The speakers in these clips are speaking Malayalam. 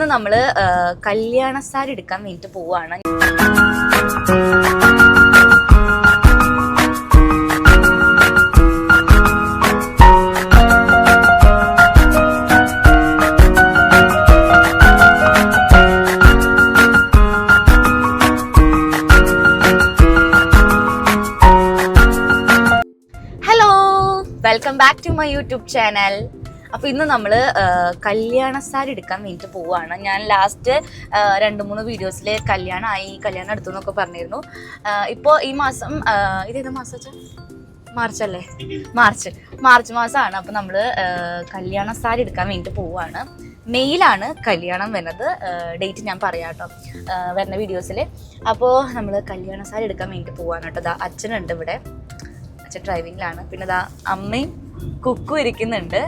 ഇന്ന് നമ്മൾ കല്യാണ സാരി എടുക്കാൻ വേണ്ടിയിട്ട് പോവാണ്. Hello welcome back to my YouTube channel അപ്പൊ ഇന്ന് നമ്മൾ കല്യാണ സാരി എടുക്കാൻ വേണ്ടിയിട്ട് പോവാണ്. ഞാൻ ലാസ്റ്റ് രണ്ട് മൂന്ന് വീഡിയോസിൽ കല്യാണമായി കല്യാണം എടുത്തു എന്നൊക്കെ പറഞ്ഞിരുന്നു. ഇപ്പോൾ ഈ മാസം ഇതേത് മാസം വെച്ചാൽ മാർച്ച് അല്ലേ? മാർച്ച്. മാർച്ച് മാസമാണ് അപ്പോൾ നമ്മൾ കല്യാണ സാരി എടുക്കാൻ വേണ്ടിയിട്ട് പോവാണ്. മെയിലാണ് കല്യാണം വരുന്നത്. ഡേറ്റ് ഞാൻ പറയാം കേട്ടോ. വരുന്ന വീഡിയോസിൽ അപ്പോൾ നമ്മൾ കല്യാണ സാരി എടുക്കാൻ വേണ്ടിയിട്ട് പോവാണ് കേട്ടോ. അച്ഛനുണ്ട് ഇവിടെ. അച്ഛൻ ഡ്രൈവിങ്ങിലാണ് പിന്നെ ദാ അമ്മയും കുക്കു ഇരിക്കുന്നുണ്ട്.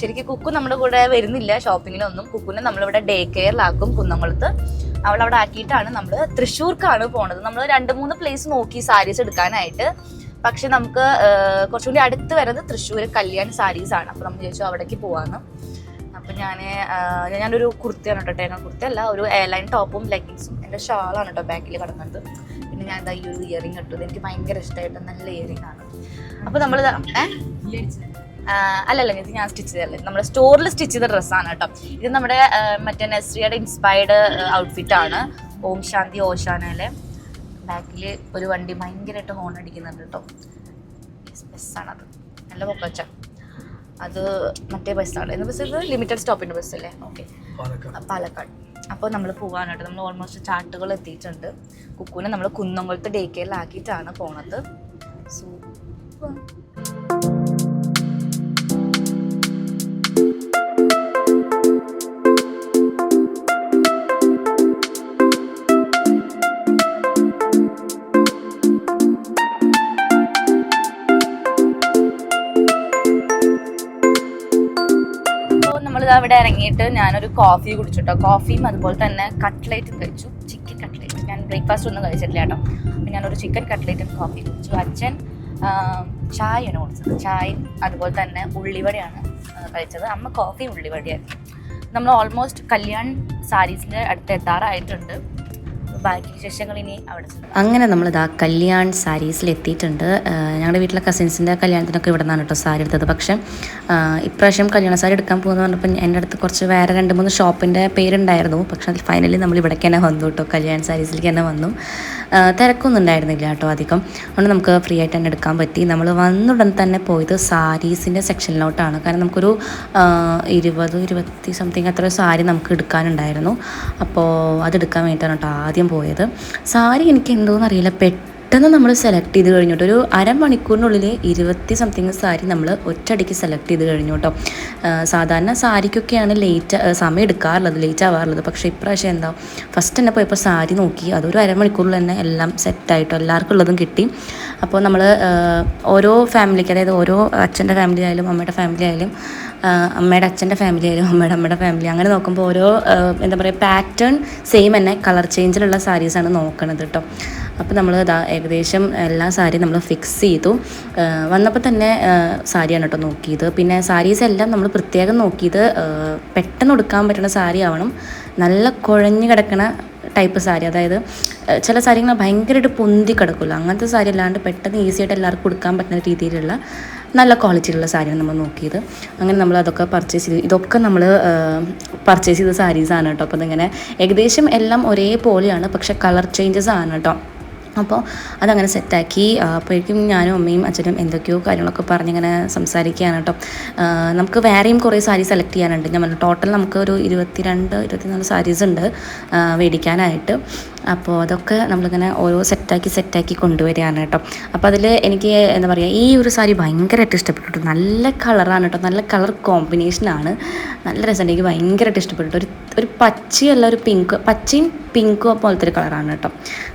ശരിക്കും കുക്കു നമ്മുടെ കൂടെ വരുന്നില്ല ഷോപ്പിങ്ങിലൊന്നും. കുക്കുനെ നമ്മളിവിടെ ഡേ കെയറിലാക്കും കുന്നംകുളത്ത്. അവൾ അവിടെ ആക്കിയിട്ടാണ് നമ്മൾ തൃശ്ശൂർക്കാണ് പോണത്. നമ്മൾ രണ്ട് മൂന്ന് പ്ലേസ് നോക്കി സാരീസ് എടുക്കാനായിട്ട്. പക്ഷെ നമുക്ക് കുറച്ചുകൂടി അടുത്ത് വരുന്നത് തൃശ്ശൂർ കല്യാൺ സാരീസ് ആണ്. അപ്പോൾ നമ്മൾ ചോദിച്ചു അവിടേക്ക് പോവാന്ന്. അപ്പം ഞാൻ ഞാനൊരു കുർത്തിയാണ് കേട്ടോ ടേണ കുർത്തി അല്ല ഒരു എയർലൈൻ ടോപ്പും ലെഗിങ്സും എന്റെ ഷാളാണ് കേട്ടോ ബാക്കിൽ കിടക്കുന്നത് പിന്നെ ഞാൻ എന്താ ഈ ഒരു ഇയറിംഗ് ഇട്ടത് എനിക്ക് ഭയങ്കര ഇഷ്ടമായിട്ട് നല്ല ഇയറിംഗ് ആണ്. അപ്പോൾ നമ്മൾ അല്ലല്ല ഇത് ഞാൻ സ്റ്റിച്ച് ചെയ്തല്ലേ നമ്മുടെ സ്റ്റോറിൽ സ്റ്റിച്ച് ചെയ്ത ഡ്രസ്സാണ് കേട്ടോ. ഇത് നമ്മുടെ മറ്റേ നെസ്രിയുടെ ഇൻസ്പയർഡ് ഔട്ട്ഫിറ്റ് ആണ്. ഓം ശാന്തി ഓശാനയിലെ. ബാക്കിൽ ഒരു വണ്ടി ഭയങ്കരമായിട്ട് ഹോൺ അടിക്കുന്നുണ്ട് കേട്ടോ. അത് നല്ല പൊക്കച്ച അത് മറ്റേ ബസ്സാണ് എന്ന ബസ് ഇത്? ലിമിറ്റഡ് സ്റ്റോപ്പിന്റെ ബസ്സല്ലേ ഓക്കെ പാലക്കാട്. അപ്പോൾ നമ്മൾ പോകാനായിട്ട് നമ്മൾ ഓൾമോസ്റ്റ് ചാട്ടുകൾ എത്തിയിട്ടുണ്ട്. കുക്കുവിനെ നമ്മൾ കുന്നംകുളത്ത് ഡേ കെയറിലാക്കിയിട്ടാണ് പോണത്. അപ്പോൾ നമ്മളിത് അവിടെ ഇറങ്ങിയിട്ട് ഞാനൊരു കോഫി കുടിച്ചിട്ടോ. കോഫിയും അതുപോലെ തന്നെ കട്ട്ലേറ്റും കഴിച്ചു ചിക്കൻ കട്ട്ലേറ്റ് ഞാൻ ബ്രേക്ക്ഫാസ്റ്റ് ഒന്നും കഴിച്ചിട്ടില്ല കേട്ടോ. അപ്പം ഞാനൊരു ചിക്കൻ കട്ട്ലേറ്റും കോഫി കുടിച്ചു. അച്ഛൻ ചായയാണ് കുടിച്ചത് ചായയും അതുപോലെ തന്നെ ഉള്ളിവടയാണ് കഴിച്ചത്. അമ്മ കോഫിയും ഉള്ളിവടയായിരുന്നു. നമ്മൾ ഓൾമോസ്റ്റ് കല്യാൺ സാരീസിന്റെ അടുത്ത് എത്താറായിട്ടുണ്ട്. ബാക്കി വിശേഷങ്ങൾ ഇനി അവിടെ അങ്ങനെ നമ്മൾ ഇതാ കല്യാൺ സാരീസിൽ എത്തിയിട്ടുണ്ട്. ഞങ്ങളുടെ വീട്ടിലെ കസിൻസിന്റെ കല്യാണത്തിനൊക്കെ ഇവിടെ നിന്നാണ് കേട്ടോ സാരി എടുത്തത്. പക്ഷേ ഇപ്രാവശ്യം കല്യാണ സാരി എടുക്കാൻ പോകുന്ന പറഞ്ഞപ്പോൾ എന്റെ അടുത്ത് കുറച്ച് വേറെ രണ്ട് മൂന്ന് ഷോപ്പിന്റെ പേരുണ്ടായിരുന്നു. പക്ഷേ അതിൽ ഫൈനലി നമ്മൾ ഇവിടേക്ക് തന്നെ വന്നു കേട്ടോ. കല്യാൺ സാരീസിലേക്ക് തന്നെ വന്നു. തിരക്കൊന്നും ഉണ്ടായിരുന്നില്ല കേട്ടോ അധികം. അതുകൊണ്ട് നമുക്ക് ഫ്രീ ആയിട്ട് തന്നെ എടുക്കാൻ പറ്റി. നമ്മൾ വന്നുടൻ തന്നെ പോയത് സാരീസിന്റെ സെക്ഷനിലോട്ടാണ്. കാരണം നമുക്കൊരു ഇരുപത് ഇരുപത്തി സംതിങ് അത്ര സാരി നമുക്ക് എടുക്കാനുണ്ടായിരുന്നു. അപ്പോൾ അതെടുക്കാൻ വേണ്ടിയിട്ടാണ് കേട്ടോ ആദ്യം പോയത്. സാരി എനിക്ക് എന്തോന്ന് അറിയില്ല പെട്ടെന്ന് നമ്മൾ സെലക്ട് ചെയ്ത് കഴിഞ്ഞിട്ട് ഒരു അരമണിക്കൂറിനുള്ളിൽ ഇരുപത്തി സംതിങ് സാരി നമ്മൾ ഒറ്റയടിക്ക് സെലക്ട് ചെയ്ത് കഴിഞ്ഞു കേട്ടോ സാധാരണ സാരിക്കൊക്കെയാണ് ലേറ്റ് സമയം എടുക്കാറുള്ളത് ലേറ്റ് ആവാറുള്ളത്. പക്ഷേ ഇപ്രാവശ്യം എന്താ ഫസ്റ്റ് തന്നെ പോയപ്പോൾ സാരി നോക്കി അതൊരു അരമണിക്കൂറിൽ തന്നെ എല്ലാം സെറ്റായിട്ടോ എല്ലാവർക്കും ഉള്ളതും കിട്ടി. അപ്പോൾ നമ്മൾ ഓരോ ഫാമിലിക്ക് അതായത് ഓരോ അച്ഛന്റെ ഫാമിലി ആയാലും അമ്മയുടെ ഫാമിലി ആയാലും അമ്മയുടെ അച്ഛന്റെ ഫാമിലി ആയാലും അമ്മയുടെ അമ്മയുടെ ഫാമിലി അങ്ങനെ നോക്കുമ്പോൾ ഓരോ എന്താ പറയുക പാറ്റേൺ സെയിം തന്നെ കളർ ചേഞ്ചിലുള്ള സാരീസാണ് നോക്കണത് കേട്ടോ അപ്പോൾ നമ്മൾ ഇതാ ഏകദേശം എല്ലാ സാരിയും നമ്മൾ ഫിക്സ് ചെയ്തു. വന്നപ്പോൾ തന്നെ സാരിയാണ് കേട്ടോ നോക്കിയത്. പിന്നെ സാരീസ് എല്ലാം നമ്മൾ പ്രത്യേകം നോക്കിയത് പെട്ടെന്ന് ഉടുക്കാൻ പറ്റുന്ന സാരി ആവണം. നല്ല കുഴഞ്ഞു കിടക്കണ ടൈപ്പ് സാരി. അതായത് ചില സാരികൾ ഭയങ്കരമായിട്ട് പൊന്തി കിടക്കുമല്ലോ. അങ്ങനത്തെ സാരി അല്ലാണ്ട് പെട്ടെന്ന് ഈസി ആയിട്ട് എല്ലാവർക്കും കൊടുക്കാൻ പറ്റുന്ന രീതിയിലുള്ള നല്ല ക്വാളിറ്റിയിലുള്ള സാരിയാണ് നമ്മൾ നോക്കിയത്. അങ്ങനെ നമ്മൾ അതൊക്കെ പർച്ചേസ് ചെയ്തു. ഇതൊക്കെ നമ്മൾ പർച്ചേസ് ചെയ്ത സാരീസാണ് കേട്ടോ അപ്പോൾ അതിങ്ങനെ ഏകദേശം എല്ലാം ഒരേപോലെയാണ്. പക്ഷെ കളർ ചേഞ്ചസ് ആണ് കേട്ടോ അപ്പോൾ അതങ്ങനെ സെറ്റാക്കി. അപ്പോഴേക്കും ഞാനും അമ്മയും അച്ഛനും എന്തൊക്കെയോ കാര്യങ്ങളൊക്കെ പറഞ്ഞിങ്ങനെ സംസാരിക്കുകയാണ് കേട്ടോ. നമുക്ക് വേറെയും കുറേ സാരി സെലക്ട് ചെയ്യാനുണ്ട്. ഞാൻ പറഞ്ഞു ടോട്ടൽ നമുക്ക് ഒരു ഇരുപത്തിരണ്ട് ഇരുപത്തിനാല് സാരീസ് ഉണ്ട് മേടിക്കാനായിട്ട്. അപ്പോൾ അതൊക്കെ നമ്മളിങ്ങനെ ഓരോ സെറ്റാക്കി സെറ്റാക്കി കൊണ്ടുവരികയാണ് കേട്ടോ. അപ്പോൾ അതിൽ എനിക്ക് എന്താ പറയുക ഈ ഒരു സാരി ഭയങ്കരമായിട്ട് ഇഷ്ടപ്പെട്ടു നല്ല കളറാണ് കേട്ടോ. നല്ല കളർ കോമ്പിനേഷനാണ്. നല്ല രസമുണ്ട്. എനിക്ക് ഭയങ്കരമായിട്ട് ഇഷ്ടപ്പെട്ടു ഒരു ഒരു പച്ചയല്ല ഒരു പിങ്ക് പച്ചയും പിങ്കും പോലത്തെ ഒരു കളറാണ് കേട്ടോ.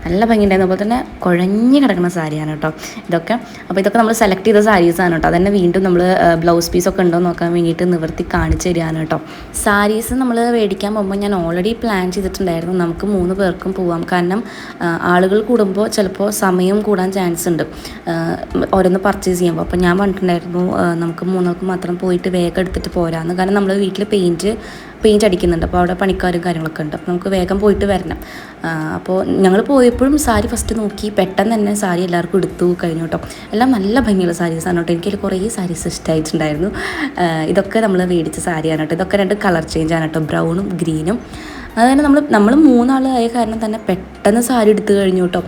നല്ല ഭംഗിയുണ്ടായിരുന്നു അതുപോലെ തന്നെ കുഴഞ്ഞു കിടക്കുന്ന സാരിയാണ് കേട്ടോ ഇതൊക്കെ. അപ്പോൾ ഇതൊക്കെ നമ്മൾ സെലക്ട് ചെയ്ത സാരീസാണ് കേട്ടോ. അതന്നെ വീണ്ടും നമ്മൾ ബ്ലൗസ് പീസൊക്കെ ഉണ്ടോ നോക്കാൻ വേണ്ടിയിട്ട് നിവർത്തി കാണിച്ചു തരികയാണ് കേട്ടോ. സാരീസ് നമ്മൾ മേടിക്കാൻ പോകുമ്പോൾ ഞാൻ ഓൾറെഡി പ്ലാൻ ചെയ്തിട്ടുണ്ടായിരുന്നു നമുക്ക് മൂന്ന് പേർക്കും പോവാം. കാരണം ആളുകൾ കൂടുമ്പോൾ ചിലപ്പോൾ സമയം കൂടാൻ ചാൻസ് ഉണ്ട്. ഓരോന്ന് പർച്ചേസ് ചെയ്യുമ്പോൾ അപ്പോൾ ഞാൻ പറഞ്ഞിട്ടുണ്ടായിരുന്നു നമുക്ക് മൂന്നാൾക്ക് മാത്രം പോയിട്ട് വേഗം എടുത്തിട്ട് പോരാന്ന്. കാരണം നമ്മൾ വീട്ടിൽ പെയിന്റ് പെയിന്റ് അടിക്കുന്നുണ്ട്. അപ്പോൾ അവിടെ പണിക്കാരും കാര്യങ്ങളൊക്കെ ഉണ്ട്. അപ്പോൾ നമുക്ക് വേഗം പോയിട്ട് വരണം. അപ്പോൾ ഞങ്ങൾ പോയപ്പോഴും സാരി ഫസ്റ്റ് നോക്കി. പെട്ടെന്ന് തന്നെ സാരി എല്ലാവർക്കും എടുത്തു കഴിഞ്ഞു കേട്ടോ. എല്ലാം നല്ല ഭംഗിയുള്ള സാരീസ് ആണ് കേട്ടോ. എനിക്കതിൽ കുറേ സാരീസ് ഇഷ്ടമായിട്ടുണ്ടായിരുന്നു ഇതൊക്കെ നമ്മൾ മേടിച്ച സാരിയാണ് കേട്ടോ. ഇതൊക്കെ രണ്ട് കളർ ചേഞ്ച് ആണ് കേട്ടോ. ബ്രൗണും ഗ്രീനും അതുതന്നെ നമ്മൾ നമ്മൾ മൂന്നാളായ കാരണം തന്നെ പെട്ടെന്ന് സാരി എടുത്തു കഴിഞ്ഞു കേട്ടോ.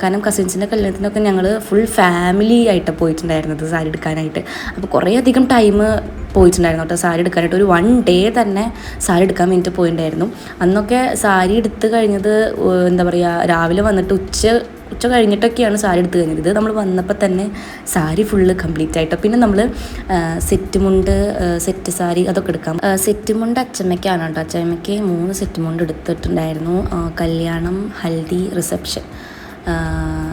കാരണം കസിൻസിന്റെ കല്യാണത്തിനൊക്കെ ഞങ്ങൾ ഫുൾ ഫാമിലി ആയിട്ട് പോയിട്ടുണ്ടായിരുന്നത് സാരി എടുക്കാനായിട്ട്. അപ്പോൾ കുറേ അധികം ടൈം പോയിട്ടുണ്ടായിരുന്നു കേട്ടോ സാരി എടുക്കാനായിട്ട്. ഒരു വൺ ഡേ തന്നെ സാരി എടുക്കാൻ വേണ്ടിയിട്ട് പോയിട്ടുണ്ടായിരുന്നു അന്നൊക്കെ സാരി എടുത്ത് കഴിഞ്ഞത് എന്താ പറയുക രാവിലെ വന്നിട്ട് ഉച്ച ഉച്ച കഴിഞ്ഞിട്ടൊക്കെയാണ് സാരി എടുത്ത് കഴിഞ്ഞത്. ഇത് നമ്മൾ വന്നപ്പോൾ തന്നെ സാരി ഫുള്ള് കംപ്ലീറ്റ് ആയിട്ടോ പിന്നെ നമ്മൾ സെറ്റ് മുണ്ട് സെറ്റ് സാരി അതൊക്കെ എടുക്കാം. സെറ്റ് മുണ്ട് അച്ചമ്മയ്ക്കാണ് കേട്ടോ. അച്ചമ്മയ്ക്ക് മൂന്ന് സെറ്റ് മുണ്ട് എടുത്തിട്ടുണ്ടായിരുന്നു. കല്യാണം ഹൽദി റിസപ്ഷൻ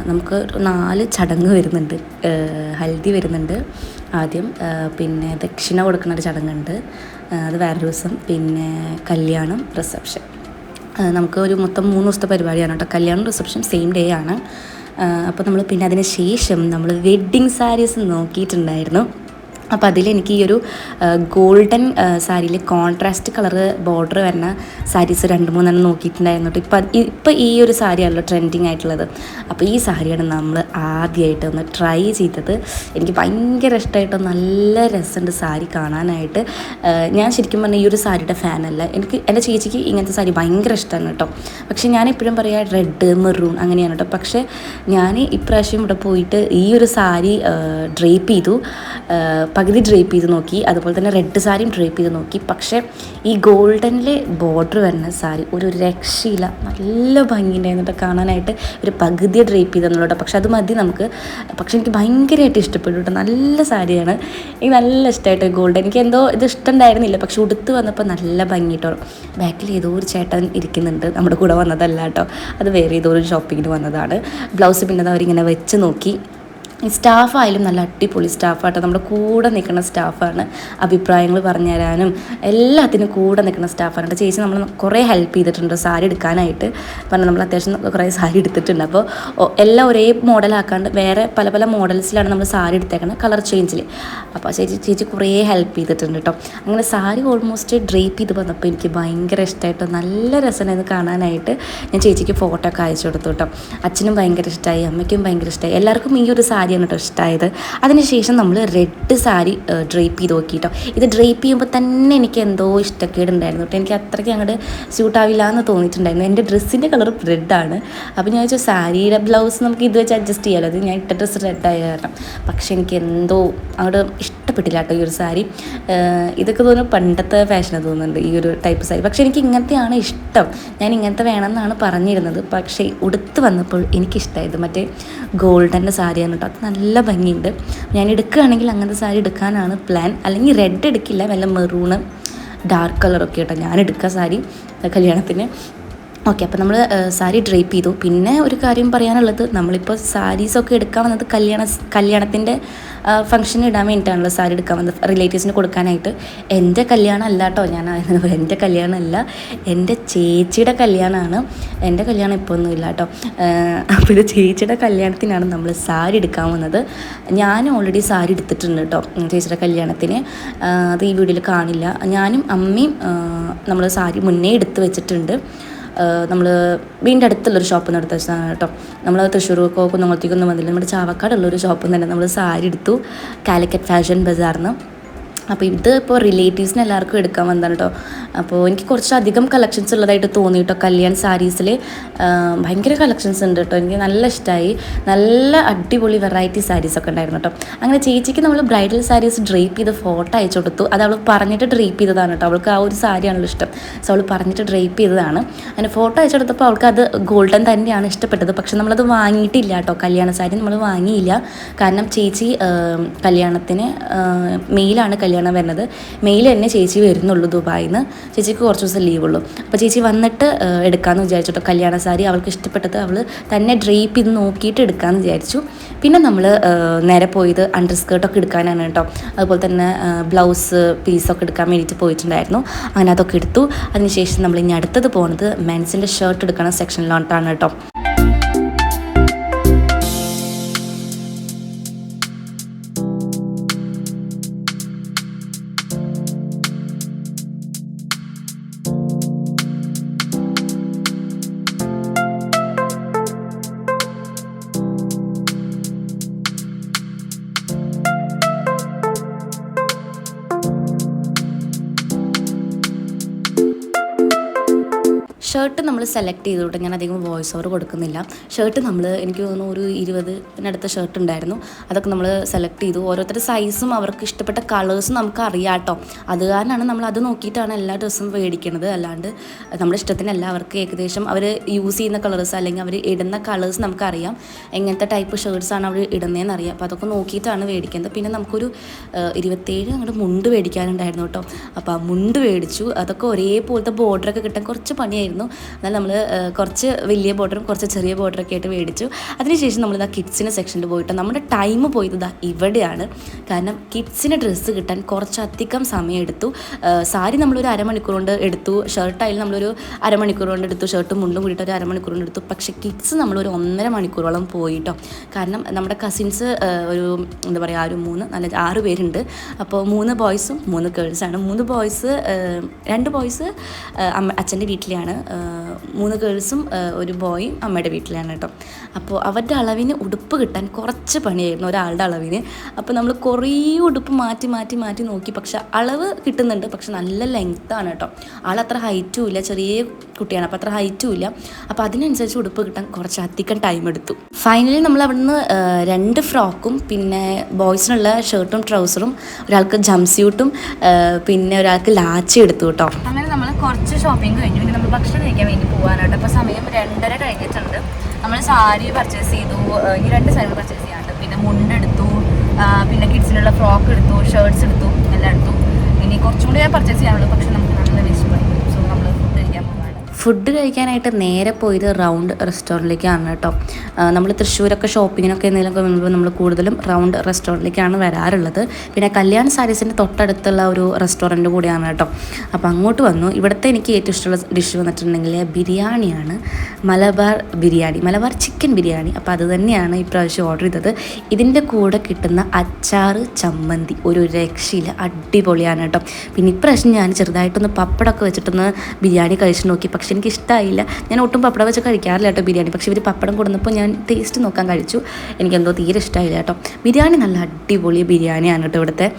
നമുക്ക് നാല് ചടങ്ങ് വരുന്നുണ്ട്. ഹൽദി വരുന്നുണ്ട്. ആദ്യം പിന്നെ ദക്ഷിണ കൊടുക്കുന്ന ഒരു ചടങ്ങുണ്ട്. അത് വേറെ ദിവസം. പിന്നെ കല്യാണം റിസപ്ഷൻ നമുക്ക് ഒരു മൊത്തം മൂന്ന് ദിവസത്തെ പരിപാടിയാണ് കേട്ടോ. കല്യാണം റിസപ്ഷൻ സെയിം ഡേ ആണ്. അപ്പോൾ നമ്മൾ പിന്നെ അതിന് ശേഷം നമ്മൾ വെഡ്ഡിങ് സാരീസ് നോക്കിയിട്ടുണ്ടായിരുന്നു. അപ്പോൾ അതിലെനിക്ക് ഈ ഒരു ഗോൾഡൻ സാരിയിൽ കോൺട്രാസ്റ്റ് കളർ ബോർഡർ വരുന്ന സാരീസ് രണ്ട് മൂന്നെണ്ണം നോക്കിയിട്ടുണ്ടായിരുന്നു കേട്ടോ. ഇപ്പം ഇപ്പം ഈ ഒരു സാരിയാണല്ലോ ട്രെൻഡിങ് ആയിട്ടുള്ളത്. അപ്പോൾ ഈ സാരിയാണ് നമ്മൾ ആദ്യമായിട്ട് ഒന്ന് ട്രൈ ചെയ്തത്. എനിക്ക് ഭയങ്കര ഇഷ്ടമായിട്ട് നല്ല രസമുണ്ട് സാരി കാണാനായിട്ട്. ഞാൻ ശരിക്കും പറഞ്ഞാൽ ഈ ഒരു സാരിയുടെ ഫാനല്ല എനിക്ക് എന്റെ ചേച്ചിക്ക് ഇങ്ങനത്തെ സാരി ഭയങ്കര ഇഷ്ടമാണ് കേട്ടോ. പക്ഷേ ഞാൻ എപ്പോഴും പറയാം റെഡ് മെറൂൺ അങ്ങനെയാണ് കേട്ടോ. പക്ഷേ ഞാൻ ഇപ്രാവശ്യം ഇവിടെ പോയിട്ട് ഈ ഒരു സാരി ഡ്രേപ്പ് ചെയ്തു. പകുതി ഡ്രേപ്പ് ചെയ്ത് നോക്കി അതുപോലെ തന്നെ റെഡ് സാരിയും ഡ്രേപ്പ് ചെയ്ത് നോക്കി. പക്ഷേ ഈ ഗോൾഡനിൽ ബോർഡർ വരുന്ന സാരി ഒരു രക്ഷയില്ല. നല്ല ഭംഗിയുണ്ടായിരുന്നു കേട്ടോ കാണാനായിട്ട്. ഒരു പകുതി ഡ്രേപ്പ് ചെയ്തെന്നുള്ളൂ പക്ഷെ അത് മതി നമുക്ക്. പക്ഷെ എനിക്ക് ഭയങ്കരമായിട്ട് ഇഷ്ടപ്പെട്ടു കേട്ടോ. നല്ല സാരിയാണ്. എനിക്ക് നല്ല ഇഷ്ടമായിട്ട് ഗോൾഡൻ എനിക്ക് എന്തോ ഇത് ഇഷ്ടമുണ്ടായിരുന്നില്ല പക്ഷെ ഉടുത്ത് വന്നപ്പോൾ നല്ല ഭംഗി കേട്ടോ. ബാക്കിൽ ഏതോ ഒരു ചേട്ടൻ ഇരിക്കുന്നുണ്ട്. നമ്മുടെ കൂടെ വന്നതല്ല കേട്ടോ. അത് വേറെ ഏതോ ഒരു ഷോപ്പിങ്ങിന് വന്നതാണ്. ബ്ലൗസ് പിന്നെ അവരിങ്ങനെ വെച്ച് നോക്കി. ഈ സ്റ്റാഫായാലും നല്ല അടിപൊളി സ്റ്റാഫാട്ടോ. നമ്മുടെ കൂടെ നിൽക്കുന്ന സ്റ്റാഫാണ് അഭിപ്രായങ്ങൾ പറഞ്ഞു തരാനും എല്ലാത്തിനും കൂടെ നിൽക്കുന്ന സ്റ്റാഫാണ് കേട്ടോ. ചേച്ചി നമ്മൾ കുറേ ഹെൽപ്പ് ചെയ്തിട്ടുണ്ട് സാരി എടുക്കാനായിട്ട്. പറഞ്ഞാൽ നമ്മൾ അത്യാവശ്യം കുറേ സാരി എടുത്തിട്ടുണ്ട്. അപ്പോൾ എല്ലാം ഒരേ മോഡലാക്കാണ്ട് വേറെ പല പല മോഡൽസിലാണ് നമ്മൾ സാരി എടുത്തേക്കുന്നത് കളർ ചേഞ്ചിൽ അപ്പോൾ ചേച്ചി ചേച്ചി കുറേ ഹെൽപ്പ് ചെയ്തിട്ടുണ്ട് കേട്ടോ. അങ്ങനെ സാരി ഓൾമോസ്റ്റ് ഡ്രേപ്പ് ചെയ്ത് വന്നപ്പോൾ എനിക്ക് ഭയങ്കര ഇഷ്ടമായിട്ടോ നല്ല രസമായിരുന്നു കാണാനായിട്ട്. ഞാൻ ചേച്ചിക്ക് ഫോട്ടോ ഒക്കെ അയച്ചു കൊടുത്തു കേട്ടോ. അച്ഛനും ഭയങ്കര ഇഷ്ടമായി അമ്മയ്ക്കും ഭയങ്കര ഇഷ്ടമായി എല്ലാവർക്കും ഈ ഒരു സാരിയാണ് കേട്ടോ ഇഷ്ടമായത് അതിനുശേഷം നമ്മൾ റെഡ് സാരി ഡ്രേപ്പ് ചെയ്ത് നോക്കി കേട്ടോ ഇത് ഡ്രേപ്പ് ചെയ്യുമ്പോൾ തന്നെ എനിക്ക് എന്തോ ഇഷ്ടക്കേടുണ്ടായിരുന്നു കേട്ടോ. എനിക്ക് അത്രയ്ക്ക് അങ്ങോട്ട് സ്യൂട്ടാവില്ല എന്ന് തോന്നിയിട്ടുണ്ടായിരുന്നു. എന്റെ ഡ്രസ്സിന്റെ കളർ റെഡാണ് അപ്പോൾ ഞാൻ വെച്ചാൽ സാരിയുടെ ബ്ലൗസ് നമുക്ക് ഇത് വെച്ച് അഡ്ജസ്റ്റ് ചെയ്യാമല്ലോ അത് ഞാൻ ഇട്ട ഡ്രസ്സ് റെഡായ കാരണം. പക്ഷേ എനിക്ക് എന്തോ അങ്ങോട്ട് ഇഷ്ടപ്പെട്ടില്ല കേട്ടോ ഈ ഒരു സാരി. ഇതൊക്കെ തോന്നുന്നു പണ്ടത്തെ ഫാഷന് തോന്നുന്നുണ്ട് ഈ ഒരു ടൈപ്പ് സാരി. പക്ഷേ എനിക്ക് ഇങ്ങനത്തെയാണ് ഇഷ്ടം. ഞാൻ ഇങ്ങനത്തെ വേണമെന്നാണ് പറഞ്ഞിരുന്നത്. പക്ഷേ ഉടുത്ത് വന്നപ്പോൾ എനിക്കിഷ്ടമായത് മറ്റേ ഗോൾഡന്റെ സാരിയാണ് കേട്ടോ. നല്ല ഭംഗിയുണ്ട്. ഞാൻ എടുക്കുകയാണെങ്കിൽ അങ്ങനത്തെ സാരി എടുക്കാനാണ് പ്ലാൻ അല്ലെങ്കിൽ റെഡ് എടുക്കില്ല വല്ല മെറൂണ് ഡാർക്ക് കളറൊക്കെ കേട്ടോ ഞാൻ എടുക്കുക സാരി കല്യാണത്തിന്. ഓക്കെ അപ്പോൾ നമ്മൾ സാരി ഡ്രേപ്പ് ചെയ്തു. പിന്നെ ഒരു കാര്യം പറയാനുള്ളത് നമ്മളിപ്പോൾ സാരീസൊക്കെ എടുക്കാൻ വന്നത് കല്യാണ കല്യാണത്തിന്റെ ഫംഗ്ഷന് ഇടാൻ വേണ്ടിയിട്ടാണല്ലോ സാരി എടുക്കാൻ വന്നത് റിലേറ്റീവ്സിന് കൊടുക്കാനായിട്ട്. എന്റെ കല്യാണം അല്ല കേട്ടോ ഞാൻ എന്റെ കല്യാണം അല്ല എന്റെ ചേച്ചിയുടെ കല്യാണമാണ് എന്റെ കല്യാണം ഇപ്പോൾ ഒന്നും ഇല്ല കേട്ടോ അപ്പോൾ ചേച്ചിയുടെ കല്യാണത്തിനാണ് നമ്മൾ സാരി എടുക്കാൻ വന്നത്. ഞാൻ ഓൾറെഡി സാരി എടുത്തിട്ടുണ്ട് കേട്ടോ ചേച്ചിയുടെ കല്യാണത്തിന്. അത് ഈ വീഡിയോയിൽ കാണില്ല. ഞാനും അമ്മയും നമ്മൾ സാരി മുന്നേ എടുത്ത് വെച്ചിട്ടുണ്ട്. നമ്മൾ വീടിന്റെ അടുത്തുള്ളൊരു ഷോപ്പിൽ വെച്ചതാണ് കേട്ടോ. നമ്മൾ തൃശ്ശൂർക്കോ കുന്നംകുളത്തേക്കൊന്നും വന്നില്ല. നമ്മുടെ ചാവക്കാടുള്ളൊരു ഷോപ്പിൽ നിന്ന് തന്നെ നമ്മൾ സാരി എടുത്തു. കാലിക്കറ്റ് ഫാഷൻ ബസാറിന്ന് അപ്പോൾ ഇത് ഇപ്പോൾ റിലേറ്റീവ്സിന് എല്ലാവർക്കും എടുക്കാൻ വന്നതാണ് കേട്ടോ അപ്പോൾ എനിക്ക് കുറച്ചധികം കളക്ഷൻസ് ഉള്ളതായിട്ട് തോന്നി കേട്ടോ കല്യാൺ സാരീസിൽ ഭയങ്കര കളക്ഷൻസ് ഉണ്ട് കേട്ടോ എനിക്ക് നല്ല ഇഷ്ടമായി നല്ല അടിപൊളി വെറൈറ്റി സാരീസ് ഒക്കെ ഉണ്ടായിരുന്നു കേട്ടോ അങ്ങനെ ചേച്ചിക്ക് നമ്മൾ ബ്രൈഡൽ സാരീസ് ഡ്രേപ്പ് ചെയ്ത് ഫോട്ടോ അയച്ചു കൊടുത്തു. അത് അവൾ പറഞ്ഞിട്ട് ഡ്രേപ്പ് ചെയ്തതാണ് കേട്ടോ അവൾക്ക് ആ ഒരു സാരിയാണല്ലോ ഇഷ്ടം. സോ അവൾ പറഞ്ഞിട്ട് ഡ്രേപ്പ് ചെയ്തതാണ്. അങ്ങനെ ഫോട്ടോ അയച്ചു കൊടുത്തപ്പോൾ അവൾക്ക് അത് ഗോൾഡൻ തന്നെയാണ് ഇഷ്ടപ്പെട്ടത്. പക്ഷെ നമ്മളത് വാങ്ങിയിട്ടില്ല കേട്ടോ കല്യാണ സാരി നമ്മൾ വാങ്ങിയില്ല. കാരണം ചേച്ചി കല്യാണത്തിന് മെയിലാണ് കല്യാണം വരുന്നത് മെയിൽ തന്നെ ചേച്ചി വരുന്നുള്ളൂ ദുബായിൽ നിന്ന് ചേച്ചിക്ക് കുറച്ച് ദിവസം ലീവ് ഉള്ളൂ. അപ്പോൾ ചേച്ചി വന്നിട്ട് എടുക്കാമെന്ന് വിചാരിച്ചിട്ടോ. കല്യാണ സാരി അവൾക്ക് ഇഷ്ടപ്പെട്ടത് അവൾ തന്നെ ഡ്രേപ്പ് ചെയ്ത് നോക്കിയിട്ട് എടുക്കാമെന്ന് വിചാരിച്ചു. പിന്നെ നമ്മൾ നേരെ പോയത് അണ്ടർ സ്കേർട്ടൊക്കെ എടുക്കാനാണ് കേട്ടോ. അതുപോലെ തന്നെ ബ്ലൗസ് പീസൊക്കെ എടുക്കാൻ വേണ്ടിയിട്ട് പോയിട്ടുണ്ടായിരുന്നു. അങ്ങനെ അതൊക്കെ എടുത്തു. അതിനുശേഷം നമ്മൾ ഇനി അടുത്തത് പോകുന്നത് മെൻസിന്റെ ഷർട്ട് എടുക്കുന്ന സെക്ഷനിലോട്ടാണ് കേട്ടോ. ഷർട്ട് നമ്മൾ സെലക്ട് ചെയ്തോട്ട് ഞാൻ അധികം വോയിസ് ഓവർ കൊടുക്കുന്നില്ല. ഷർട്ട് നമ്മൾ എനിക്ക് തോന്നുന്നു ഒരു ഇരുപതിനടുത്ത ഷർട്ട് ഉണ്ടായിരുന്നു. അതൊക്കെ നമ്മൾ സെലക്ട് ചെയ്തു. ഓരോരുത്തരുടെ സൈസും അവർക്ക് ഇഷ്ടപ്പെട്ട കളേഴ്സും നമുക്ക് അറിയാം കേട്ടോ. അത് കാരണമാണ് നമ്മൾ അത് നോക്കിയിട്ടാണ് എല്ലാ ഡ്രസ്സും മേടിക്കുന്നത് അല്ലാണ്ട് നമ്മുടെ ഇഷ്ടത്തിനല്ല അവർക്ക് ഏകദേശം അവർ യൂസ് ചെയ്യുന്ന കളേഴ്സ് അല്ലെങ്കിൽ അവർ ഇടുന്ന കളേഴ്സ് നമുക്കറിയാം എങ്ങനത്തെ ടൈപ്പ് ഷർട്ട്സാണ് അവർ ഇടുന്നതെന്ന് അറിയാം. അപ്പോൾ അതൊക്കെ നോക്കിയിട്ടാണ് മേടിക്കുന്നത്. പിന്നെ നമുക്കൊരു ഇരുപത്തേഴ് അങ്ങോട്ട് മുണ്ട് മേടിക്കാനുണ്ടായിരുന്നു കേട്ടോ. അപ്പോൾ ആ മുണ്ട് മേടിച്ചു. അതൊക്കെ ഒരേപോലത്തെ ബോർഡറൊക്കെ കിട്ടാൻ കുറച്ച് പണിയായിരുന്നു. എന്നാൽ നമ്മൾ കുറച്ച് വലിയ ബോർഡറും കുറച്ച് ചെറിയ ബോർഡറൊക്കെ ആയിട്ട് മേടിച്ചു. അതിനുശേഷം നമ്മൾ ഇതാ കിഡ്സിന്റെ സെക്ഷനിൽ പോയിട്ട് നമ്മുടെ ടൈം പോയത് ഇതാ ഇവിടെയാണ്. കാരണം കിഡ്സിന് ഡ്രസ്സ് കിട്ടാൻ കുറച്ചധികം സമയം എടുത്തു ആ, സാരി നമ്മളൊരു അരമണിക്കൂർ കൊണ്ട് എടുത്തു. ഷർട്ടായാലും നമ്മളൊരു അരമണിക്കൂർ കൊണ്ട് എടുത്തു. ഷർട്ടും മുണ്ടും കൂടിയിട്ട് ഒരു അരമണിക്കൂർ കൊണ്ട് എടുത്തു. പക്ഷേ കിഡ്സ് നമ്മളൊരു ഒന്നര മണിക്കൂറോളം പോയിട്ടോ. കാരണം നമ്മുടെ കസിൻസ് ഒരു എന്താ പറയുക ഒരു മൂന്ന് നല്ല ആറ് പേരുണ്ട്. അപ്പോൾ മൂന്ന് ബോയ്സും മൂന്ന് ഗേൾസാണ്. മൂന്ന് ബോയ്സ് രണ്ട് ബോയ്സ് അച്ഛന്റെ വീട്ടിലാണ് uh, മൂന്ന് ഗേൾസും ഒരു ബോയും അമ്മയുടെ വീട്ടിലാണ് കേട്ടോ. അപ്പോൾ അവരുടെ അളവിന് ഉടുപ്പ് കിട്ടാൻ കുറച്ച് പണിയായിരുന്നു ഒരാളുടെ അളവിന്. അപ്പോൾ നമ്മൾ കുറേ ഉടുപ്പ് മാറ്റി മാറ്റി മാറ്റി നോക്കി. പക്ഷെ അളവ് കിട്ടുന്നുണ്ട് പക്ഷെ നല്ല ലെങ്ത്താണ് കേട്ടോ. ആളത്ര ഹൈറ്റും ഇല്ല ചെറിയ കുട്ടിയാണ് അപ്പോൾ അത്ര ഹൈറ്റും ഇല്ല. അപ്പോൾ അതിനനുസരിച്ച് ഉടുപ്പ് കിട്ടാൻ കുറച്ച് അധികം ടൈം എടുത്തു. ഫൈനലി നമ്മൾ അവിടുന്ന് രണ്ട് ഫ്രോക്കും പിന്നെ ബോയ്സിനുള്ള ഷർട്ടും ട്രൗസറും ഒരാൾക്ക് ജംസ്യൂട്ടും പിന്നെ ഒരാൾക്ക് ലാച്ചി എടുത്തു കേട്ടോ. അങ്ങനെ നമ്മൾ കുറച്ച് ഷോപ്പിംഗ് കഴിഞ്ഞു. പിന്നെ നമ്മൾ ഭക്ഷണം കഴിക്കാൻ വേണ്ടി പോകാനായിട്ട് അപ്പോൾ സമയം രണ്ടര കഴിഞ്ഞിട്ടുണ്ട്. നമ്മൾ സാരി പർച്ചേസ് ചെയ്തു. ഈ രണ്ട് സാരി പർച്ചേസ് ചെയ്യാനുണ്ട് പിന്നെ മുണ്ടെടുത്തു പിന്നെ കിഡ്സിനുള്ള ഫ്രോക്ക് എടുത്തു ഷർട്ട്സ് എടുത്തു എല്ലാം എടുത്തു. ഇനി കുറച്ചും കൂടി ഞാൻ പർച്ചേസ് ചെയ്യാനുള്ളൂ. പക്ഷെ നമുക്ക് നല്ല വിശപ്പായി ഫുഡ് കഴിക്കാനായിട്ട് നേരെ പോയത് റൗണ്ട് റെസ്റ്റോറന്റിലേക്കാണ് കേട്ടോ. നമ്മൾ തൃശ്ശൂരൊക്കെ ഷോപ്പിങ്ങിനൊക്കെ എന്തെങ്കിലുമൊക്കെ വരുമ്പോൾ നമ്മൾ കൂടുതലും റൗണ്ട് റെസ്റ്റോറന്റിലേക്കാണ് വരാറുള്ളത്. പിന്നെ കല്യാൺ സാരീസിന്റെ തൊട്ടടുത്തുള്ള ഒരു റെസ്റ്റോറന്റ് കൂടിയാണ് കേട്ടോ. അപ്പോൾ അങ്ങോട്ട് വന്നു. ഇവിടുത്തെ എനിക്ക് ഏറ്റവും ഇഷ്ടമുള്ള ഡിഷ് വന്നിട്ടുണ്ടെങ്കിൽ ബിരിയാണിയാണ്. മലബാർ ബിരിയാണി മലബാർ ചിക്കൻ ബിരിയാണി. അപ്പോൾ അത് തന്നെയാണ് ഇപ്രാവശ്യം ഓർഡർ ചെയ്തത്. ഇതിന്റെ കൂടെ കിട്ടുന്ന അച്ചാറ് ചമ്മന്തി. ഒരു രക്ഷയില്ല. അടിപൊളിയാണ് കേട്ടോ. പിന്നെ ഇപ്രാവശ്യം ഞാൻ ചെറുതായിട്ടൊന്ന് പപ്പടമൊക്കെ വെച്ചിട്ടൊന്ന് ബിരിയാണി കഴിച്ചു നോക്കി. പക്ഷെ എനിക്ക് ഇഷ്ടമായില്ല ഞാൻ ഒട്ടും പപ്പടം വെച്ച് കഴിക്കാറില്ല കേട്ടോ ബിരിയാണി. പക്ഷേ ഇവർ പപ്പടം കൊടുന്നപ്പോൾ ഞാൻ ടേസ്റ്റ് നോക്കാൻ കഴിച്ചു. എനിക്കെന്തോ തീരെ ഇഷ്ടമായില്ല കേട്ടോ. ബിരിയാണി നല്ല അടിപൊളി ബിരിയാണിയാണ് കേട്ടോ ഇവിടുത്തെ.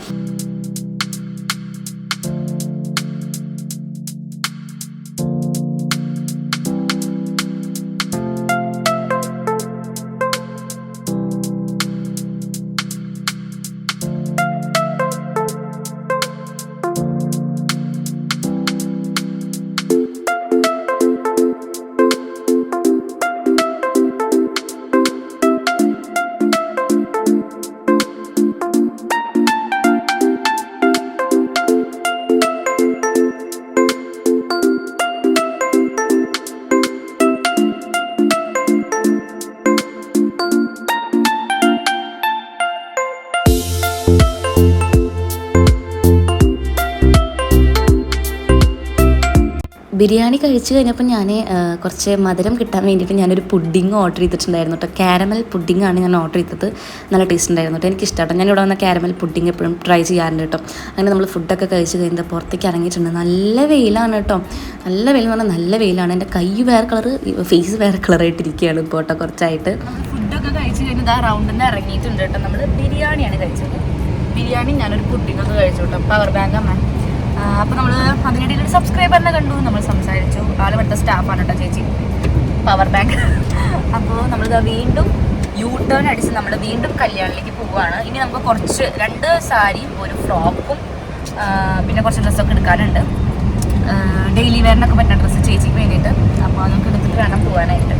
ബിരിയാണി കഴിച്ചു കഴിഞ്ഞപ്പോൾ ഞാൻ കുറച്ച് മധുരം കിട്ടാൻ വേണ്ടിയിട്ട് ഞാനൊരു പുഡിങ് ഓർഡർ ചെയ്തിട്ടുണ്ടായിരുന്നു കേട്ടോ. കാരമൽ പുഡിംഗ് ആണ് ഞാൻ ഓർഡർ ചെയ്തത്. നല്ല ടേസ്റ്റ് ഉണ്ടായിരുന്നു കേട്ടോ. എനിക്ക് ഇഷ്ടമാട്ടോ. ഞാൻ ഇവിടെ വന്ന കാരമൽ പുഡിങ് എപ്പോഴും ട്രൈ ചെയ്യാറുണ്ട് കേട്ടോ. അങ്ങനെ നമ്മൾ ഫുഡൊക്കെ കഴിച്ച് കഴിഞ്ഞാൽ പുറത്തേക്ക് ഇറങ്ങിയിട്ടുണ്ട്. നല്ല വെയിലാണ് കേട്ടോ. നല്ല വെയിൽ എന്ന് പറഞ്ഞാൽ നല്ല വെയിലാണ്. എന്റെ കൈ വേറെ കളർ ഫേസ് വേറെ കളറായിട്ടിരിക്കുകയാണ് ഇപ്പോൾ കേട്ടോ കുറച്ചായിട്ട്. ഫുഡൊക്കെ കഴിച്ച് കഴിഞ്ഞാൽ ആ റൗണ്ടിൽ നിന്ന് ഇറങ്ങിയിട്ടുണ്ട് കേട്ടോ. നമ്മൾ ബിരിയാണിയാണ് കഴിച്ചത്. ബിരിയാണി ഞാനൊരു പുഡിങ്ങൊക്കെ കഴിച്ചു കേട്ടോ. പവർ ബാങ്ക് അമ്മ അപ്പോൾ നമ്മൾ അതിനിടയിൽ ഒരു സബ്സ്ക്രൈബറിനെ കണ്ടു. നമ്മൾ സംസാരിച്ചു. ആൾ ഇവിടുത്തെ സ്റ്റാഫാണ് കേട്ടോ ചേച്ചി. പവർ ബാങ്ക് അപ്പോൾ നമ്മളിത് വീണ്ടും യൂ ടേൺ അടിച്ച് നമ്മൾ വീണ്ടും കല്യാണിലേക്ക് പോവുകയാണ് ഇനി നമുക്ക് കുറച്ച് രണ്ട് സാരിയും ഒരു ഫ്രോക്കും പിന്നെ കുറച്ച് ഡ്രസ്സൊക്കെ എടുക്കാനുണ്ട്. ഡെയിലി വെയറിനൊക്കെ പറ്റുന്ന ഡ്രസ്സ് ചേച്ചിക്ക് വേണ്ടിയിട്ട്. അപ്പോൾ അതൊക്കെ എടുത്തിട്ട് വേണം പോകാനായിട്ട്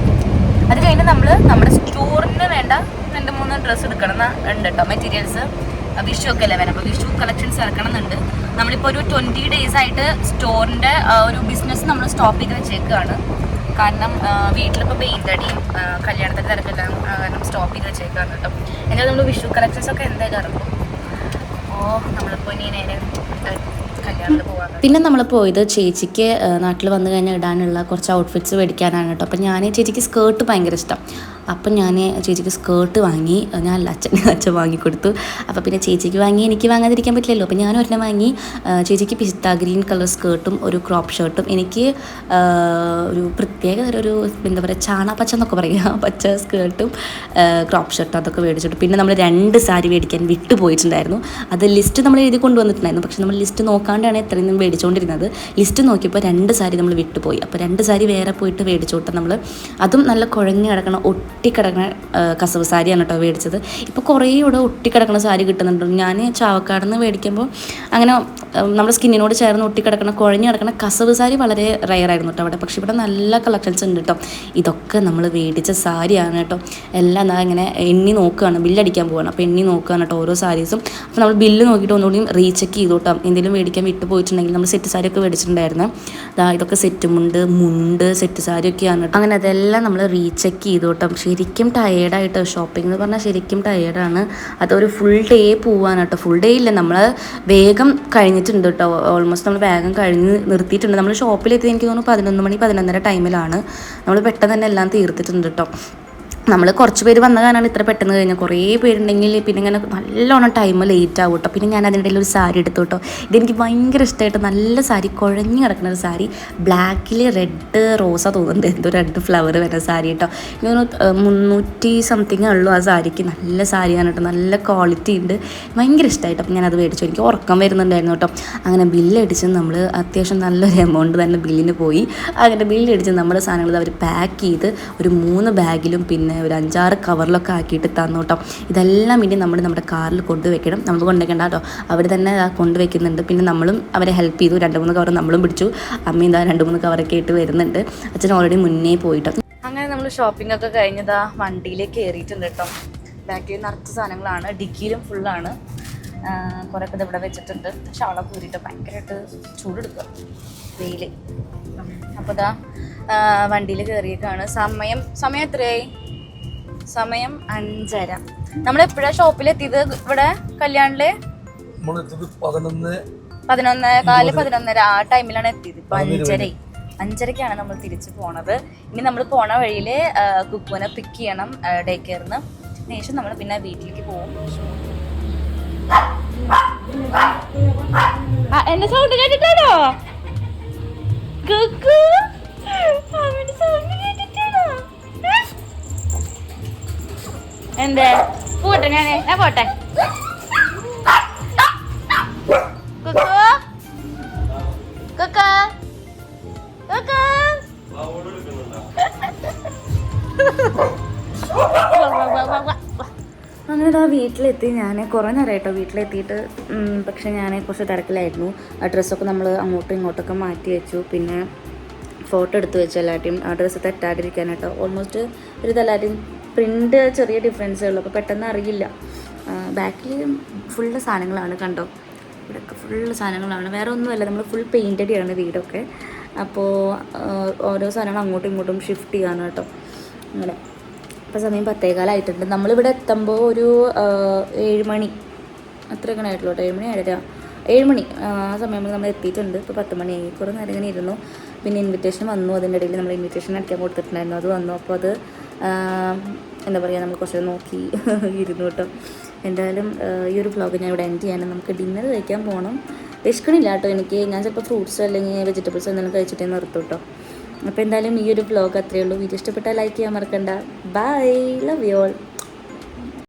അത് കഴിഞ്ഞ് നമ്മൾ നമ്മുടെ സ്റ്റോറിന് വേണ്ട രണ്ട് മൂന്ന് ഡ്രസ്സ് എടുക്കണം എന്നുണ്ട് കേട്ടോ മെറ്റീരിയൽസ് വിഷു ഒക്കെ അല്ലേ വരാം അപ്പോൾ വിഷു കളക്ഷൻസ് ഇറക്കണം എന്നുണ്ട് നമ്മളിപ്പോൾ ഒരു ട്വന്റി ഡേയ്സ് ആയിട്ട് സ്റ്റോറിന്റെ ഒരു ബിസിനസ് നമ്മൾ സ്റ്റോപ്പ് ചെയ്ത് വെച്ചേക്കുകയാണ് കാരണം വീട്ടിലിപ്പോ പെയിന്റ് അടിയും കല്യാണത്തിന്റെ തിരക്കെല്ലാം കാരണം സ്റ്റോപ്പ് ചെയ്ത് വെച്ചേക്കുകയാണ് കേട്ടോ. എന്നാൽ നമ്മൾ വിഷു കളക്ഷൻസ് ഒക്കെ എന്തായാലും ഇറക്കും. ഓ നമ്മളിപ്പോൾ ഇനി നേരെ പിന്നെ നമ്മൾ പോയത് ചേച്ചിക്ക് നാട്ടിൽ വന്നു കഴിഞ്ഞാൽ ഇടാനുള്ള കുറച്ച് ഔട്ട്ഫിറ്റ്സ് മേടിക്കാനാണ് കേട്ടോ. അപ്പം ഞാൻ ചേച്ചിക്ക് സ്കേർട്ട് ഭയങ്കര ഇഷ്ടം. അപ്പം ഞാൻ ചേച്ചിക്ക് സ്കേർട്ട് വാങ്ങി ഞാൻ അച്ഛൻ അച്ഛൻ വാങ്ങിക്കൊടുത്തു. അപ്പോൾ പിന്നെ ചേച്ചിക്ക് വാങ്ങി എനിക്ക് വാങ്ങാതിരിക്കാൻ പറ്റില്ലല്ലോ. അപ്പോൾ ഞാൻ ഒരെണ്ണം വാങ്ങി ചേച്ചിക്ക് പിസ്ത ഗ്രീൻ കളർ സ്കേർട്ടും ഒരു ക്രോപ്പ് ഷർട്ടും എനിക്ക് ഒരു പ്രത്യേക ഒരു എന്താ പറയുക ചാണ പച്ച എന്നൊക്കെ പറയുക പച്ച സ്കേർട്ടും ക്രോപ്പ് ഷർട്ടും അതൊക്കെ മേടിച്ചിട്ടു പിന്നെ നമ്മൾ രണ്ട് സാരി മേടിക്കാൻ വിട്ടു പോയിട്ടുണ്ടായിരുന്നു. അത് ലിസ്റ്റ് നമ്മൾ എഴുതി കൊണ്ടുവന്നിട്ടുണ്ടായിരുന്നു. പക്ഷെ നമ്മൾ ലിസ്റ്റ് നോക്കാണ്ടാണ് ഇത്രയും മേടിച്ചുകൊണ്ടിരുന്നത്. ലിസ്റ്റ് നോക്കിയപ്പോൾ രണ്ട് സാരി നമ്മൾ വിട്ടുപോയി. അപ്പോൾ രണ്ട് സാരി വേറെ പോയിട്ട് മേടിച്ചു നമ്മൾ അതും നല്ല കുഴഞ്ഞു കിടക്കണം ഒട്ടിക്കിടക്കണ ആ, കസവ് സാരിയാണ് കേട്ടോ മേടിച്ചത്. ഇപ്പോൾ കുറേ ഇവിടെ ഒട്ടിക്കിടക്കണ സാരി കിട്ടുന്നുണ്ട്. ഞാൻ ചാവക്കാട് നിന്ന് മേടിക്കുമ്പോൾ അങ്ങനെ നമ്മുടെ സ്കിന്നിനോട് ചേർന്ന് ഒട്ടിക്കിടക്കണ കുഴഞ്ഞു കിടക്കണ കസവ് സാരി വളരെ റയർ ആയിരുന്നു കേട്ടോ അവിടെ. പക്ഷേ ഇവിടെ നല്ല കളക്ഷൻസ് ഉണ്ട് കേട്ടോ. ഇതൊക്കെ നമ്മൾ മേടിച്ച സാരിയാണ് കേട്ടോ. എല്ലാം ഞാൻ ഇങ്ങനെ എണ്ണി നോക്കുകയാണ്. ബില്ലടിക്കാൻ പോവാണ്. അപ്പോൾ എണ്ണി നോക്കുകയാണ് കേട്ടോ ഓരോ സാരീസും. അപ്പോൾ നമ്മൾ ബില്ല് നോക്കിയിട്ട് ഒന്നുകൂടി റീചെക്ക് ചെയ്തു കേട്ടോ. എന്തെങ്കിലും മേടിക്കാൻ വിട്ടു പോയിട്ടുണ്ടെങ്കിൽ നമ്മൾ സെറ്റ് സാരി ഒക്കെ മേടിച്ചിട്ടുണ്ടായിരുന്നു. ദാ ഇതൊക്കെ സെറ്റ് മുണ്ട് സെറ്റ് സാരി ഒക്കെയാണ് കേട്ടോ. അങ്ങനെ അതെല്ലാം നമ്മൾ റീചെക്ക് ചെയ്തു കേട്ടോ. ശരിക്കും ടയേർഡായിട്ട് ഷോപ്പിംഗ് എന്ന് പറഞ്ഞാൽ ശരിക്കും ടയേർഡാണ് അതൊരു ഫുൾ ഡേ പോവാണ് കേട്ടോ. ഫുൾ ഡേ ഇല്ല. നമ്മൾ വേഗം കഴിഞ്ഞിട്ടുണ്ട് കേട്ടോ. ഓൾമോസ്റ്റ് നമ്മൾ വേഗം കഴിഞ്ഞ് നിർത്തിയിട്ടുണ്ട്. നമ്മൾ ഷോപ്പിലെത്തി എനിക്ക് തോന്നുന്നു പതിനൊന്ന് മണി പതിനൊന്നര ടൈമിലാണ് നമ്മൾ പെട്ടെന്ന് തന്നെ എല്ലാം തീർത്തിട്ടുണ്ട് കേട്ടോ. നമ്മൾ കുറച്ച് പേര് വന്ന കാരണമാണ് ഇത്ര പെട്ടെന്ന് കഴിഞ്ഞാൽ കുറേ പേരുണ്ടെങ്കിൽ പിന്നെ ഇങ്ങനെ നല്ലോണം ടൈം ലേറ്റ് ആവും കേട്ടോ പിന്നെ ഞാൻ അതിനിടയിൽ ഒരു സാരി എടുത്തു കേട്ടോ ഇതെനിക്ക് ഭയങ്കര ഇഷ്ടമായിട്ട് നല്ല സാരി കുഴഞ്ഞു കിടക്കുന്ന ഒരു സാരി. ബ്ലാക്കിൽ റെഡ് റോസ തോന്നുന്നുണ്ട്. എന്തോ റെഡ് ഫ്ലവർ വരുന്ന സാരി കേട്ടോ ഇങ്ങനെ മുന്നൂറ്റി സംതിങ് ഉള്ളൂ ആ സാരിക്ക്. നല്ല സാരിയാണ് കേട്ടോ നല്ല ക്വാളിറ്റി ഉണ്ട്. ഭയങ്കര ഇഷ്ടമായിട്ട് അപ്പം ഞാനത് മേടിച്ചു. എനിക്ക് ഉറക്കം വരുന്നുണ്ടായിരുന്നു കേട്ടോ അങ്ങനെ ബില്ലടിച്ച് നമ്മൾ അത്യാവശ്യം നല്ലൊരു എമൗണ്ട് തന്നെ ബില്ലിന് പോയി. അങ്ങനെ ബില്ലടിച്ച് നമ്മുടെ സാധനങ്ങൾ അവർ പാക്ക് ചെയ്ത് ഒരു മൂന്ന് ബാഗിലും പിന്നെ ഒരു അഞ്ചാറ് കവറിലൊക്കെ ആക്കിയിട്ട് തന്നു കേട്ടോ. ഇതെല്ലാം ഇനി നമ്മൾ നമ്മുടെ കാറിൽ കൊണ്ടുവയ്ക്കണം. നമ്മൾ കൊണ്ടുവയ്ക്കണ്ട കേട്ടോ. അവർ തന്നെ കൊണ്ടുവയ്ക്കുന്നുണ്ട്. പിന്നെ നമ്മളും അവരെ ഹെൽപ്പ് ചെയ്തു. രണ്ട് മൂന്ന് കവർ നമ്മളും പിടിച്ചു. അമ്മയും ഇതാ രണ്ട് മൂന്ന് കവറൊക്കെ ആയിട്ട് വരുന്നുണ്ട്. അച്ഛൻ ഓൾറെഡി മുന്നേ പോയിട്ടോ. അങ്ങനെ നമ്മൾ ഷോപ്പിംഗ് ഒക്കെ കഴിഞ്ഞതാ വണ്ടിയിലേക്ക് കയറിയിട്ടുണ്ട് കേട്ടോ. ബാക്കിൽ നിറച്ച സാധനങ്ങളാണ്. ഡിക്കിയിലും ഫുള്ളാണ് കുറേ ഒക്കെ ഇവിടെ വെച്ചിട്ടുണ്ട്. പക്ഷെ അവിടെ കൂടിയിട്ട് ഭയങ്കരമായിട്ട് ചൂടെടുക്കുക വെയിൽ അപ്പോൾ ഇതാ വണ്ടിയിൽ കയറിയേക്കാണ് സമയം സമയം എത്രയായി? സമയം അഞ്ചര. നമ്മൾ ഷോപ്പിൽ എത്തിയത് ഇവിടെ കല്യാണിൽ? പതിനൊന്ന് കാൽ പതിനൊന്നര. ആ ടൈമിലാണ് എത്തിയത്. ഇപ്പൊ അഞ്ചര അഞ്ചരക്കാണ് നമ്മൾ തിരിച്ചു പോണത്. ഇനി നമ്മൾ പോണ വഴിയിൽ കുക്കുവിനെ പിക്ക് ചെയ്യണം ഡേ കെയറിന് ശേഷം നമ്മൾ പിന്നെ വീട്ടിലേക്ക് പോകും എന്റെ സൗണ്ട് കേട്ടിട്ടാണോ കുക്കു സൗണ്ട് കേട്ടിട്ടാണോ എന്തേ? പോട്ടെ ഞാൻ ഞാൻ പോട്ടെ. അങ്ങനെ വീട്ടിലെത്തി. ഞാൻ കുറേ നേരമായിട്ടോ വീട്ടിലെത്തിയിട്ട്. പക്ഷെ ഞാൻ കുറച്ച് തിരക്കിലായിരുന്നു. ആ ഡ്രസ്സൊക്കെ നമ്മൾ അങ്ങോട്ടും ഇങ്ങോട്ടൊക്കെ മാറ്റി വെച്ചു. പിന്നെ ഫോട്ടോ എടുത്ത് വെച്ചു എല്ലാവരുടെയും ആ ഡ്രസ്സ് തെറ്റാതിരിക്കാനായിട്ടോ. ഓൾമോസ്റ്റ് ഒരു ഇതെല്ലാവരുടെയും പ്രിന്റ് ചെറിയ ഡിഫറൻസേ ഉള്ളൂ. അപ്പോൾ പെട്ടെന്ന് അറിയില്ല. ബാക്കിൽ ഫുള്ള് സാധനങ്ങളാണ് കണ്ടോ? ഇവിടെയൊക്കെ ഫുള്ള് സാധനങ്ങളാണ്. വേറെ ഒന്നുമല്ല നമ്മൾ ഫുൾ പെയിന്റഡ് ആണ് വീടൊക്കെ. അപ്പോൾ ഓരോ സാധനങ്ങൾ അങ്ങോട്ടും ഇങ്ങോട്ടും ഷിഫ്റ്റ് ചെയ്യാണ് കേട്ടോ. അങ്ങനെ. ഇപ്പോൾ സമയം പത്തേകാലായിട്ടുണ്ട്. നമ്മളിവിടെ എത്തുമ്പോൾ ഒരു ഏഴ് മണി. അത്രയൊക്കെ ആയിട്ടുള്ളൂ കേട്ടോ. ഏഴ് മണി ഏഴര ഏഴ് മണി. ആ സമയം നമ്മൾ എത്തിയിട്ടുണ്ട്. ഇപ്പോൾ പത്ത് മണിയായി കുറേ നേരം ഇങ്ങനെ ഇരുന്നു. പിന്നെ ഇൻവിറ്റേഷൻ വന്നു. അതിന്റെ ഇടയിൽ നമ്മൾ ഇൻവിറ്റേഷൻ അടിക്കാൻ കൊടുത്തിട്ടുണ്ടായിരുന്നു. അത് വന്നു. അപ്പോൾ അത് എന്താ പറയുക നമ്മൾ കുറച്ച് നോക്കി ഇരുന്നു കേട്ടോ. എന്തായാലും ഈ ഒരു വ്ളോഗ് ഞാൻ ഇവിടെ എൻഡ് ചെയ്യാണ്. നമുക്ക് ഡിന്നർ കഴിക്കാൻ പോകണം വിശക്കണില്ല കേട്ടോ എനിക്ക്. ഞാൻ ചിലപ്പോൾ ഫ്രൂട്ട്സോ അല്ലെങ്കിൽ വെജിറ്റബിൾസോ എന്തെങ്കിലും കഴിച്ചിട്ടേ നിർത്തും കേട്ടോ. അപ്പോൾ എന്തായാലും ഈ ഒരു വ്ളോഗ് അത്രയേ ഉള്ളൂ. വീഡിയോ ഇഷ്ടപ്പെട്ടാൽ ലൈക്ക് ചെയ്യാൻ മറക്കണ്ട. Bye love you all